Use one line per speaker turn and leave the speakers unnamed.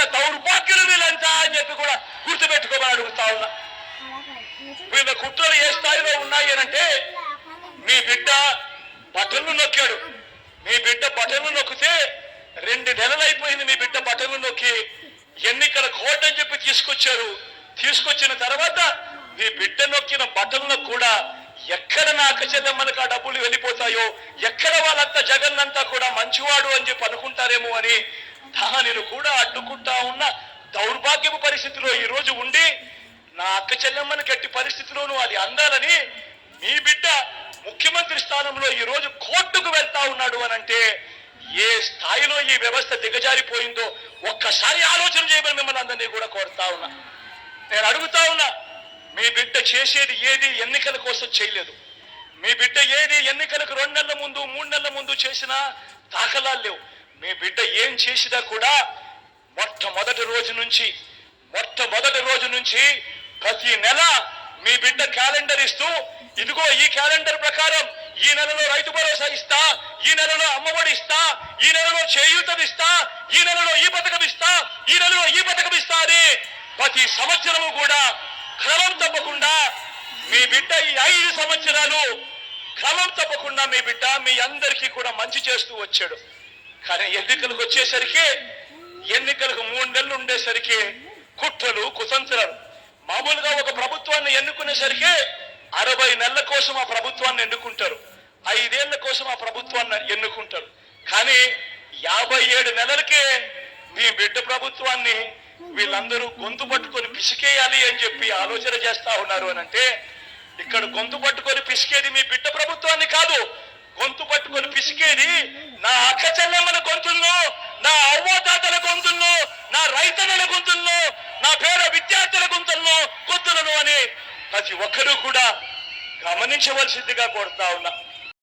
చేసిన దౌర్భాగ్యులు వీళ్ళంతా అని చెప్పి కూడా గుర్తుపెట్టుకోమని అడుగుతా ఉన్నా. వీళ్ళ కుట్రలు ఏ స్థాయిలో ఉన్నాయి అంటే మీ బిడ్డ బటన్లు నొక్కాడు. మీ బిడ్డ బటన్లు నొక్కితే రెండు నెలలు అయిపోయింది మీ బిడ్డ బటన్లు నొక్కి. ఎన్నికల కోట అని చెప్పి తీసుకొచ్చారు. తీసుకొచ్చిన తర్వాత మీ బిడ్డ నొక్కిన బటన్లు కూడా ఎక్కడ నా అక్కచెల్లెమ్మలకు ఆ డబ్బులు వెళ్ళిపోతాయో ఎక్కడ వాళ్ళంతా జగన్ అంతా కూడా మంచివాడు అని చెప్పి అనుకుంటారేమో అని దానిని కూడా అడ్డుకుంటా ఉన్న దౌర్భాగ్యపు పరిస్థితిలో ఈ రోజు ఉండి నా అక్క చెల్లెమ్మని గట్టి పరిస్థితిలోనూ అది అందాలని మీ బిడ్డ ముఖ్యమంత్రి స్థానంలో ఈ రోజు కోర్టుకు వెళ్తా ఉన్నాడు అని అంటే ఏ స్థాయిలో ఈ వ్యవస్థ దిగజారిపోయిందో ఒక్కసారి ఆలోచన చేయమని మిమ్మల్ని అందరినీ కూడా కోరుతా ఉన్నా. నేను అడుగుతా ఉన్నా మీ బిడ్డ చేసేది ఏది ఎన్నికల కోసం చేయలేదు. మీ బిడ్డ ఏది ఎన్నికలకు రెండు నెలల ముందు మూడు నెలల ముందు చేసినా దాఖలాలు లేవు. మీ బిడ్డ ఏం చేసినా కూడా మొట్టమొదటి రోజు నుంచి మొట్టమొదటి రోజు నుంచి ప్రతి నెల మీ బిడ్డ క్యాలెండర్ ఇస్తూ ఇదిగో ఈ క్యాలెండర్ ప్రకారం ఈ నెలలో రైతు భరోసా ఇస్తా ఈ నెలలో అమ్మఒడి ఇస్తా ఈ నెలలో చేయూతలు ఇస్తా ఈ నెలలో ఈ పథకం ఇస్తా ఈ నెలలో ఈ పథకం ఇస్తా అని ప్రతి సంవత్సరము కూడా క్రమం తప్పకుండా మీ బిడ్డ ఈ ఐదు సంవత్సరాలు క్రమం తప్పకుండా మీ బిడ్డ మీ అందరికీ కూడా మంచి చేస్తూ వచ్చాడు. కానీ ఎన్నికలకు వచ్చేసరికి ఎన్నికలకు మూడు నెలలు ఉండేసరికి కుట్రలు కుతంత్రాలు. మామూలుగా ఒక ప్రభుత్వాన్ని ఎన్నుకునేసరికి అరవై నెలల కోసం ఆ ప్రభుత్వాన్ని ఎన్నుకుంటారు. ఐదేళ్ళ కోసం ఆ ప్రభుత్వాన్ని ఎన్నుకుంటారు. కానీ యాభై ఏడు నెలలకే మీ బిడ్డ ప్రభుత్వాన్ని వీళ్ళందరూ గొంతు పట్టుకొని పిసికేయాలి అని చెప్పి ఆలోచన చేస్తా ఉన్నారు అని అంటే ఇక్కడ గొంతు పట్టుకొని పిసికేది మీ బిడ్డ ప్రభుత్వం? గొంతు పట్టుకొని పిసికేది? నా అక్క చెల్లెమ్మల గొంతుల్లో నా అవ్వతాతల గొంతుల్లో నా రైతన్నల గొంతుల్లో నా పేద విద్యార్థుల గొంతుల్లో గొంతులను అని ప్రతి ఒక్కరూ కూడా గమనించవలసిందిగా కోరుతా ఉన్నా.